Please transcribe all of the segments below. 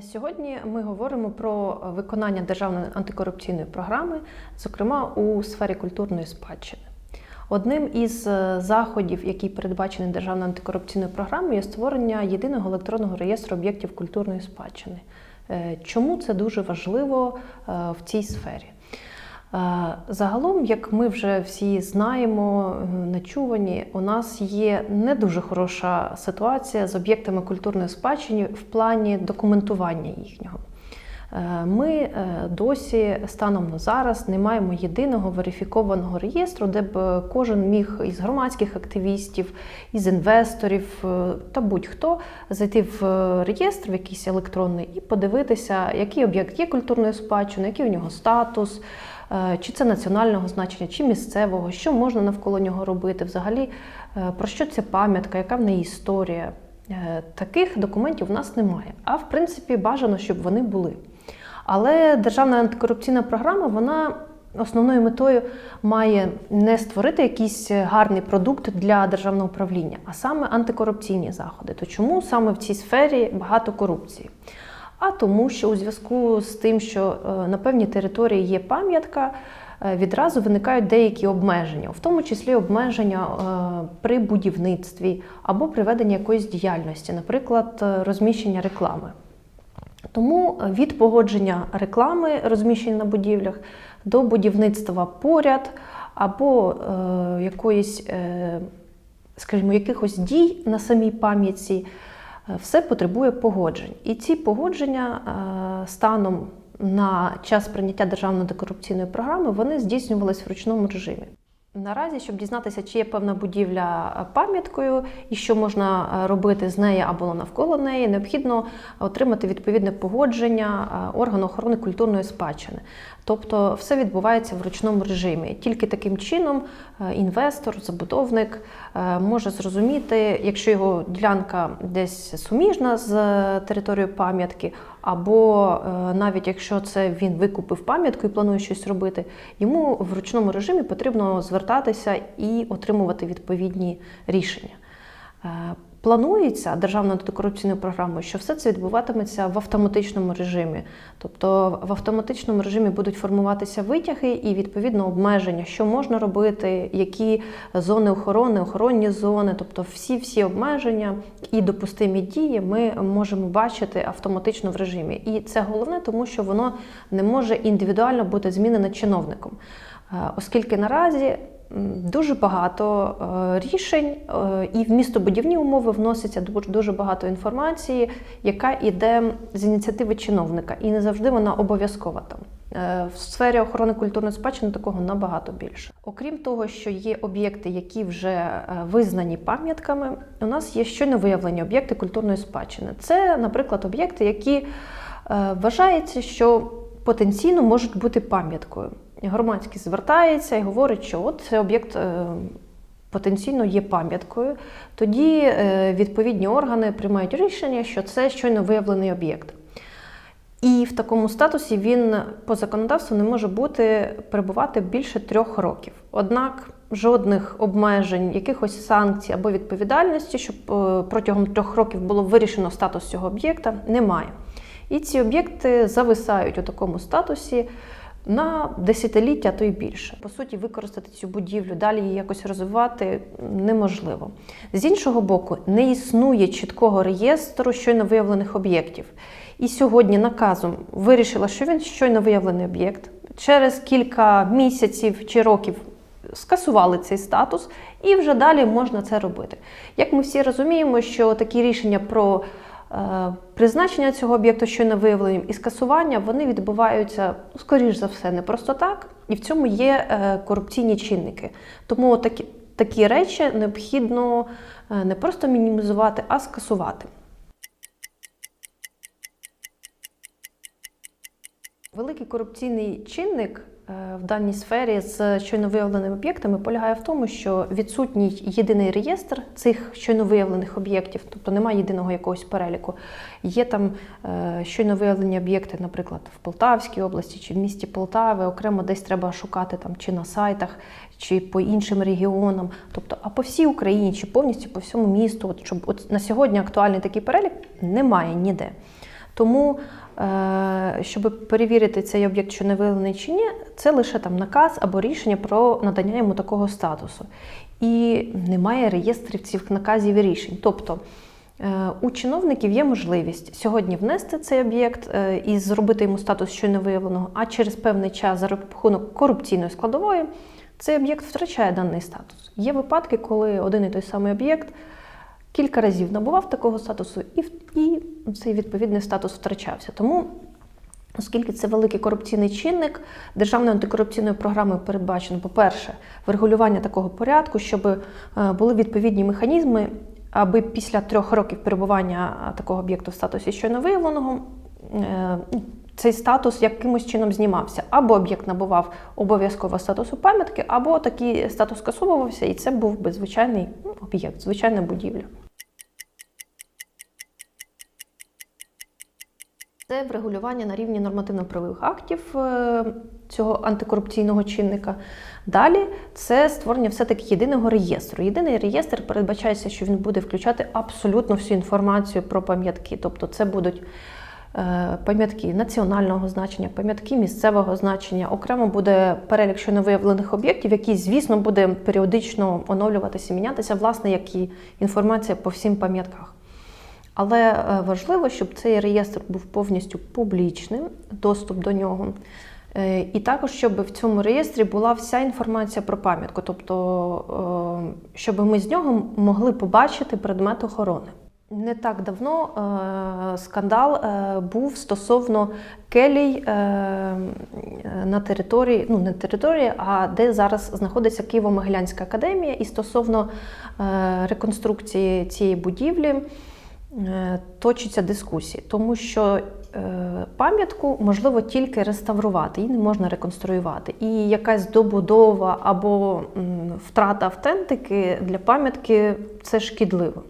Сьогодні ми говоримо про виконання державної антикорупційної програми, зокрема у сфері культурної спадщини. Одним із е, заходів, який передбачений державною антикорупційною програмою, є створення єдиного електронного реєстру об'єктів культурної спадщини. Е, Чому це дуже важливо е, в цій сфері? Е, Загалом, як ми вже всі знаємо, е, начувані, у нас є не дуже хороша ситуація з об'єктами культурної спадщини в плані документування їхнього. Е, Ми досі станом на зараз не маємо єдиного верифікованого реєстру, де б кожен міг із громадських активістів, із інвесторів та будь-хто зайти в реєстр, в якийсь електронний, і подивитися, який об'єкт є культурною спадщиною, який у нього статус, чи це національного значення, чи місцевого, що можна навколо нього робити, взагалі е, про що ця пам'ятка, яка в неї історія. Е, Таких документів у нас немає. А в принципі, бажано, щоб вони були. Але державна антикорупційна програма, вона основною метою має не створити якийсь гарний продукт для державного управління, а саме антикорупційні заходи. То чому саме в цій сфері багато корупції? А тому, що у зв'язку з тим, що е, на певній території є пам'ятка, е, відразу виникають деякі обмеження, в тому числі обмеження е, при будівництві або при веденні якоїсь діяльності, наприклад, розміщення реклами. Тому від погодження реклами, розміщення на будівлях, до будівництва поряд або е, якоїсь, е, скажімо, якихось дій на самій пам'ятці, все потребує погоджень. І ці погодження е, станом на час прийняття державної декорупційної програми вони здійснювались в ручному режимі. Наразі, щоб дізнатися, чи є певна будівля е, пам'яткою і що можна е, робити з нею або навколо неї, необхідно отримати відповідне погодження е, органу охорони культурної спадщини. Тобто все відбувається в ручному режимі. Тільки таким чином інвестор, забудовник може зрозуміти, якщо його ділянка десь суміжна з територією пам'ятки, або е, навіть якщо це він викупив пам'ятку і планує щось робити, йому в ручному режимі потрібно звертатися і отримувати відповідні рішення. Планується державною антикорупційною програмою, що все це відбуватиметься в автоматичному режимі. Тобто в автоматичному режимі будуть формуватися витяги і відповідно обмеження, що можна робити, які зони охорони, охоронні зони, тобто всі всі обмеження і допустимі дії ми можемо бачити автоматично в режимі. І це головне, тому що воно не може індивідуально бути змінене чиновником, Е, оскільки наразі. Дуже багато е, рішень е, і в містобудівні умови вноситься дуже, багато інформації, яка йде з ініціативи чиновника, і не завжди вона обов'язкова там. Е, В сфері охорони культурної спадщини такого набагато більше. Окрім того, що є об'єкти, які вже визнані пам'ятками, у нас є щойно виявлені об'єкти культурної спадщини. Це, наприклад, об'єкти, які вважається, що потенційно можуть бути пам'яткою. Громадськість звертається і говорить, що от цей об'єкт е, потенційно є пам'яткою. Тоді е, відповідні органи приймають рішення, що це щойно виявлений об'єкт. І в такому статусі він по законодавству не може бути перебувати більше трьох років. Однак жодних обмежень, якихось санкцій або відповідальності, щоб е, протягом трьох років було вирішено статус цього об'єкта, немає. І ці об'єкти зависають у такому статусі на десятиліття, то й більше. По суті, використати цю будівлю, далі її якось розвивати неможливо. З іншого боку, не існує чіткого реєстру щойно виявлених об'єктів. І сьогодні наказом вирішила, що він щойно виявлений об'єкт. Через кілька місяців чи років скасували цей статус, і вже далі можна це робити. Як ми всі розуміємо, що такі рішення про призначення цього об'єкту щойно виявленим і скасування вони відбуваються, ну, скоріш за все, не просто так, і в цьому є е, корупційні чинники. Тому такі, такі речі необхідно е, не просто мінімізувати, а скасувати. Великий корупційний чинник е, в даній сфері з щойно виявленими об'єктами полягає в тому, що відсутній єдиний реєстр цих щойно виявлених об'єктів, тобто немає єдиного якогось переліку. Є там е, щойно виявлені об'єкти, наприклад, в Полтавській області чи в місті Полтави, окремо десь треба шукати там чи на сайтах, чи по іншим регіонам, тобто, а по всій Україні, чи повністю по всьому місту, от, щоб от на сьогодні актуальний такий перелік немає ніде. Тому, е, щоб перевірити цей об'єкт, що не виявлений чи ні, це лише там наказ або рішення про надання йому такого статусу. І немає реєстрів цих наказів і рішень. Тобто е, у чиновників є можливість сьогодні внести цей об'єкт е, і зробити йому статус щойно виявленого, а через певний час за рахунок корупційної складової цей об'єкт втрачає даний статус. Є випадки, коли один і той самий об'єкт кілька разів набував такого статусу, і, і цей відповідний статус втрачався. Тому, оскільки це великий корупційний чинник, державною антикорупційною програмою передбачено, по-перше, врегулювання такого порядку, щоб е, були відповідні механізми, аби після трьох років перебування такого об'єкту в статусі щойно виявленого. е, Цей статус якимось чином знімався. Або об'єкт набував обов'язково статусу пам'ятки, або такий статус скасовувався, і це був би звичайний ну, об'єкт, звичайна будівля. Це врегулювання на рівні нормативно-правових актів е, цього антикорупційного чинника. Далі це створення все-таки єдиного реєстру. Єдиний реєстр передбачається, що він буде включати абсолютно всю інформацію про пам'ятки. Тобто це будуть е, пам'ятки національного значення, пам'ятки місцевого значення. Окремо буде перелік щойно виявлених об'єктів, який, звісно, буде періодично оновлюватися, мінятися, власне, як і інформація по всім пам'ятках. Але е, важливо, щоб цей реєстр був повністю публічним, доступ до нього. Е, І також, щоб в цьому реєстрі була вся інформація про пам'ятку, тобто, е, щоб ми з нього могли побачити предмет охорони. Не так давно скандал був стосовно келій на території, ну не території, а де зараз знаходиться Києво-Могилянська академія, і стосовно реконструкції цієї будівлі. Е, точаться дискусії, тому що е, пам'ятку можливо тільки реставрувати, її не можна реконструювати. І якась добудова або втрата автентики для пам'ятки це шкідливо.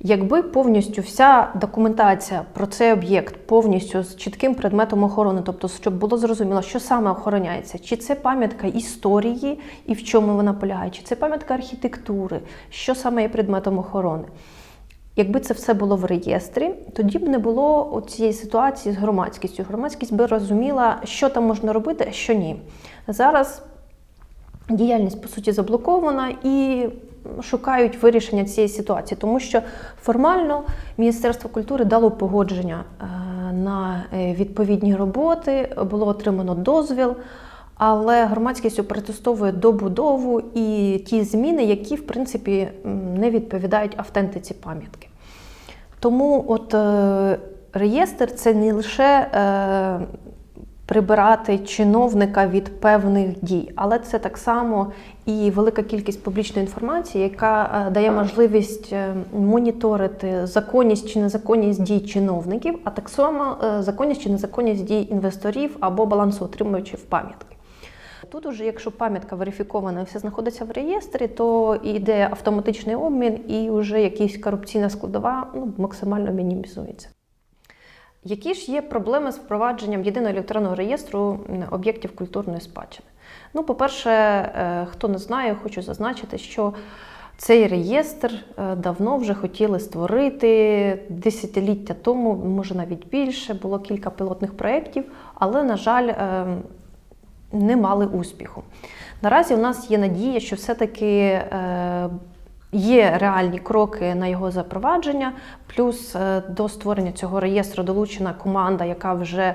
Якби повністю вся документація про цей об'єкт повністю з чітким предметом охорони, тобто, щоб було зрозуміло, що саме охороняється, чи це пам'ятка історії і в чому вона полягає, чи це пам'ятка архітектури, що саме є предметом охорони. Якби це все було в реєстрі, тоді б не було цієї ситуації з громадськістю. Громадськість би розуміла, що там можна робити, а що ні. Зараз діяльність, по суті, заблокована і шукають вирішення цієї ситуації, тому що формально Міністерство культури дало погодження е, на е, відповідні роботи, було отримано дозвіл. Але громадськість протестовує добудову і ті зміни, які в принципі не відповідають автентиці пам'ятки. Тому от е, реєстр це не лише е, прибирати чиновника від певних дій, але це так само і велика кількість публічної інформації, яка е, дає можливість е, моніторити законність чи незаконність дій чиновників, а так само е, законність чи незаконність дій інвесторів або балансоутримувачів пам'ятки. Тут, уже, якщо пам'ятка верифікована і все знаходиться в реєстрі, то йде автоматичний обмін і вже якась корупційна складова ну, максимально мінімізується. Які ж є проблеми з впровадженням єдиного електронного реєстру об'єктів культурної спадщини? Ну, по-перше, е, хто не знає, хочу зазначити, що цей реєстр е, давно вже хотіли створити десятиліття тому, може навіть більше, було кілька пілотних проєктів, але, на жаль, ем, не мали успіху. Наразі у нас є надія, що все-таки е, є реальні кроки на його запровадження, плюс е, до створення цього реєстру долучена команда, яка вже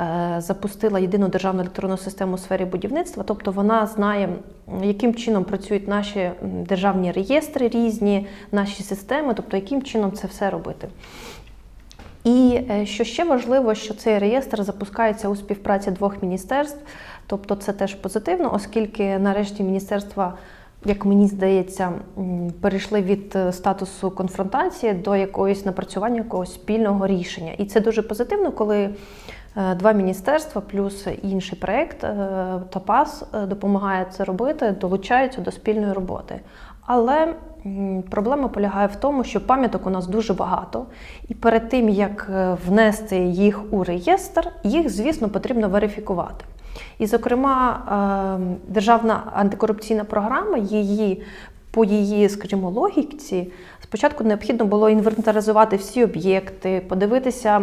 е, запустила єдину державну електронну систему у сфері будівництва, тобто вона знає, яким чином працюють наші державні реєстри різні, наші системи, тобто яким чином це все робити. І що ще важливо, що цей реєстр запускається у співпраці двох міністерств. Тобто це теж позитивно, оскільки нарешті міністерства, як мені здається, перейшли від е, статусу конфронтації до якогось напрацювання якогось спільного рішення. І це дуже позитивно, коли е, два міністерства плюс інший проєкт е, ТАПАС допомагає це робити, долучаються до спільної роботи. Але проблема полягає в тому, що пам'яток у нас дуже багато, і перед тим як внести їх у реєстр, їх, звісно, потрібно верифікувати. І, зокрема, ем, державна антикорупційна програма, її по її, скажімо, логіці, спочатку необхідно було інвентаризувати всі об'єкти, подивитися,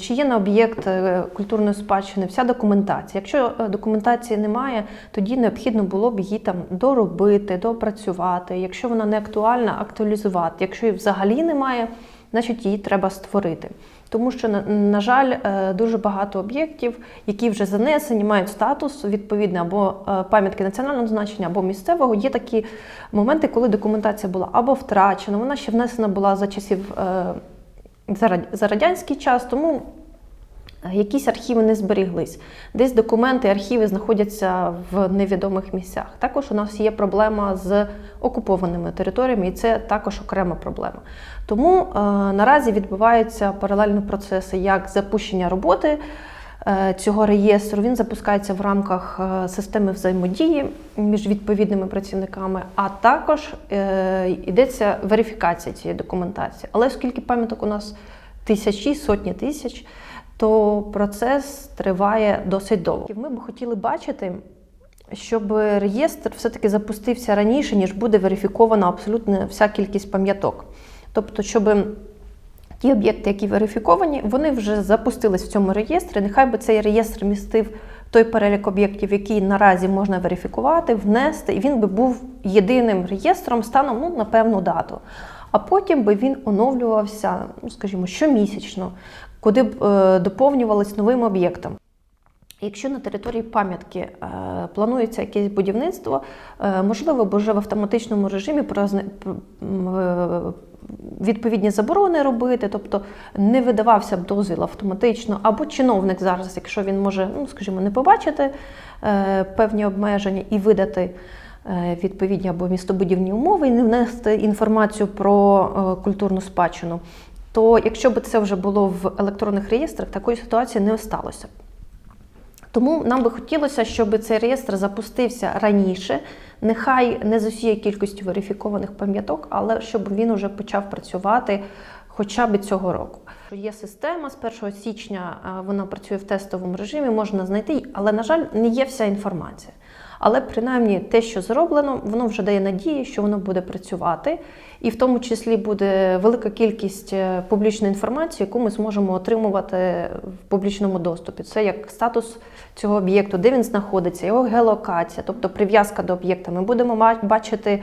чи є на об'єкт е, культурної спадщини вся документація. Якщо е, документації немає, тоді необхідно було б її там доробити, допрацювати. Якщо вона не актуальна, актуалізувати. Якщо її взагалі немає, значить її треба створити. Тому що, на, жаль, е, дуже багато об'єктів, які вже занесені, мають статус відповідний або е, пам'ятки національного значення, або місцевого. Є такі моменти, коли документація була або втрачена, вона ще внесена була за часів е, за радянський час, тому якісь архіви не зберіглись. Десь документи, архіви знаходяться в невідомих місцях. Також у нас є проблема з окупованими територіями, і це також окрема проблема. Тому е, наразі відбуваються паралельні процеси як запущення роботи е, цього реєстру. Він запускається в рамках е, системи взаємодії між відповідними працівниками, а також е, йдеться верифікація цієї документації. Але оскільки пам'яток у нас тисячі, сотні тисяч, то процес триває досить довго. Ми б хотіли бачити. Щоб реєстр все-таки запустився раніше, ніж буде верифікована абсолютно вся кількість пам'яток. Тобто, щоб ті об'єкти, які верифіковані, вони вже запустились в цьому реєстрі. Нехай би цей реєстр містив той перелік об'єктів, який наразі можна верифікувати, внести, і він би був єдиним реєстром станом ну, на певну дату. А потім би він оновлювався, ну, скажімо, щомісячно, куди б е, доповнювалось новим об'єктом. Якщо на території пам'ятки е, планується якесь будівництво, е, можливо, б вже в автоматичному режимі відповідні заборони робити, тобто не видавався б дозвіл автоматично, або чиновник зараз, якщо він може, ну скажімо, не побачити певні обмеження і видати. Відповідні або містобудівні умови і не внести інформацію про культурну спадщину, то якщо б це вже було в електронних реєстрах, такої ситуації не сталося. Тому нам би хотілося, щоб цей реєстр запустився раніше, нехай не з усією кількістю верифікованих пам'яток, але щоб він уже почав працювати хоча б цього року. Є система з 1 січня, вона працює в тестовому режимі, можна знайти, але, на жаль, не є вся інформація. Але принаймні те, що зроблено, воно вже дає надії, що воно буде працювати, і в тому числі буде велика кількість е, публічної інформації, яку ми зможемо отримувати в публічному доступі. Це як статус цього об'єкту, де він знаходиться, його геолокація, тобто прив'язка до об'єкта. Ми будемо бачити.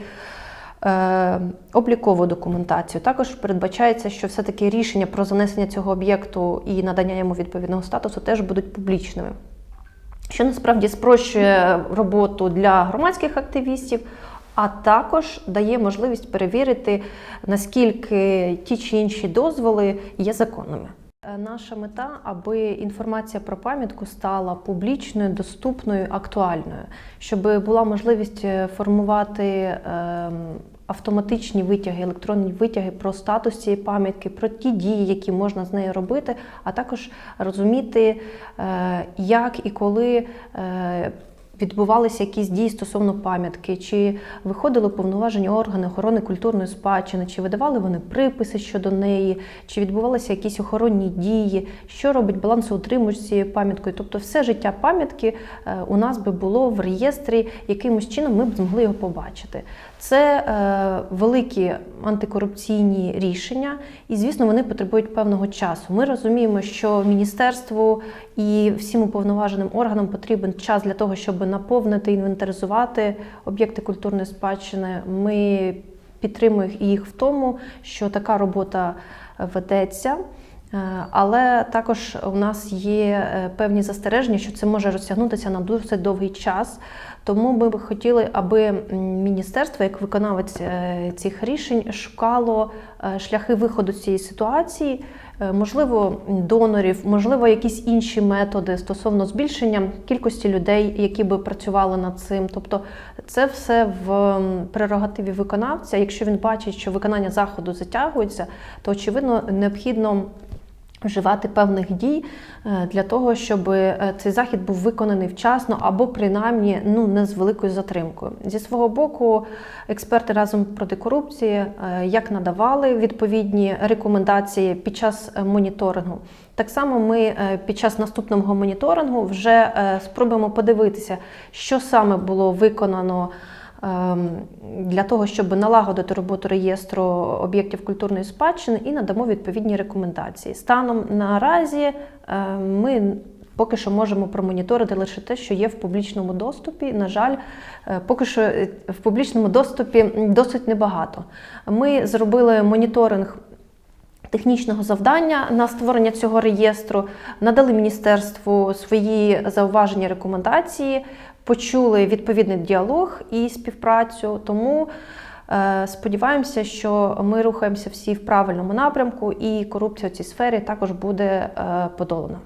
Е, облікову документацію також передбачається, що все-таки рішення про занесення цього об'єкту і надання йому відповідного статусу теж будуть публічними що насправді спрощує роботу для громадських активістів, а також дає можливість перевірити, наскільки ті чи інші дозволи є законними. Е, Наша мета, аби інформація про пам'ятку стала публічною, доступною, актуальною, щоб була можливість е, формувати ем, автоматичні витяги, електронні витяги про статус цієї пам'ятки, про ті дії, які можна з нею робити, а також розуміти, е, як і коли. е, Відбувалися якісь дії стосовно пам'ятки, чи виходили повноважені органи охорони культурної спадщини, чи видавали вони приписи щодо неї, чи відбувалися якісь охоронні дії, що робить балансоутримувач цією пам'яткою. Тобто, все життя пам'ятки е, у нас би було в реєстрі, якимось чином ми б змогли його побачити. Це е, великі антикорупційні рішення, і звісно, вони потребують певного часу. Ми розуміємо, що міністерству і всім уповноваженим органам потрібен час для того, щоб наповнити, інвентаризувати об'єкти культурної спадщини. Ми підтримуємо їх в тому, що така робота ведеться. Е, Але також у нас є е, певні застереження, що це може розтягнутися на досить довгий час. Тому ми би хотіли, аби міністерство, як виконавець е, цих рішень, шукало е, шляхи виходу з цієї ситуації, Е, можливо, донорів, можливо, якісь інші методи стосовно збільшення кількості людей, які би працювали над цим. Тобто, це все в прерогативі виконавця. Якщо він бачить, що виконання заходу затягується, то очевидно необхідно. Вживати певних дій е, для того, щоб е, цей захід був виконаний вчасно або принаймні ну не з великою затримкою. Зі свого боку, експерти разом проти корупції е, як надавали відповідні рекомендації під час моніторингу. Так само ми під час наступного моніторингу вже спробуємо подивитися, що саме було виконано для того, щоб налагодити роботу реєстру об'єктів культурної спадщини і надамо відповідні рекомендації. Станом наразі е, ми поки що можемо промоніторити лише те, що є в публічному доступі. На жаль, е, поки що е, в публічному доступі досить небагато. Ми зробили моніторинг. Технічного завдання на створення цього реєстру надали міністерству свої зауваження, рекомендації, почули відповідний діалог і співпрацю. Тому е, сподіваємося, що ми рухаємося всі в правильному напрямку, і корупція в цій сфері також буде е, подолана.